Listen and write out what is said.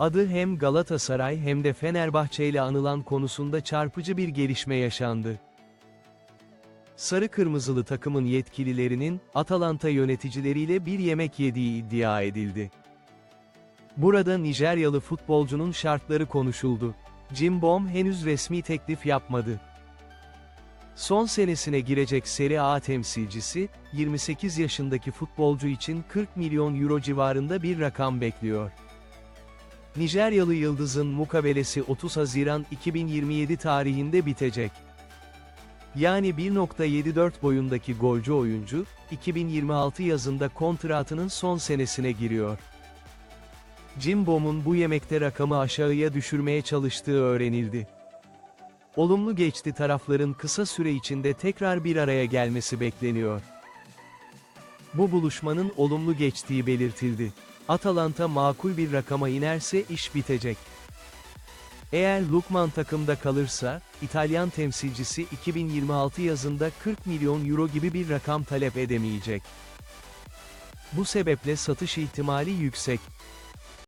Adı hem Galatasaray hem de Fenerbahçe ile anılan konusunda çarpıcı bir gelişme yaşandı. Sarı kırmızılı takımın yetkililerinin, Atalanta yöneticileriyle bir yemek yediği iddia edildi. Burada Nijeryalı futbolcunun şartları konuşuldu. Cimbom henüz resmi teklif yapmadı. Son senesine girecek Serie A temsilcisi, 28 yaşındaki futbolcu için 40 milyon euro civarında bir rakam bekliyor. Nijeryalı Yıldız'ın mukabelesi 30 Haziran 2027 tarihinde bitecek. Yani 1.74 boyundaki golcü oyuncu, 2026 yazında kontratının son senesine giriyor. Cimbom'un bu yemekte rakamı aşağıya düşürmeye çalıştığı öğrenildi. Olumlu geçti tarafların kısa süre içinde tekrar bir araya gelmesi bekleniyor. Bu buluşmanın olumlu geçtiği belirtildi. Atalanta makul bir rakama inerse iş bitecek. Eğer Lukman takımda kalırsa, İtalyan temsilcisi 2026 yazında 40 milyon euro gibi bir rakam talep edemeyecek. Bu sebeple satış ihtimali yüksek.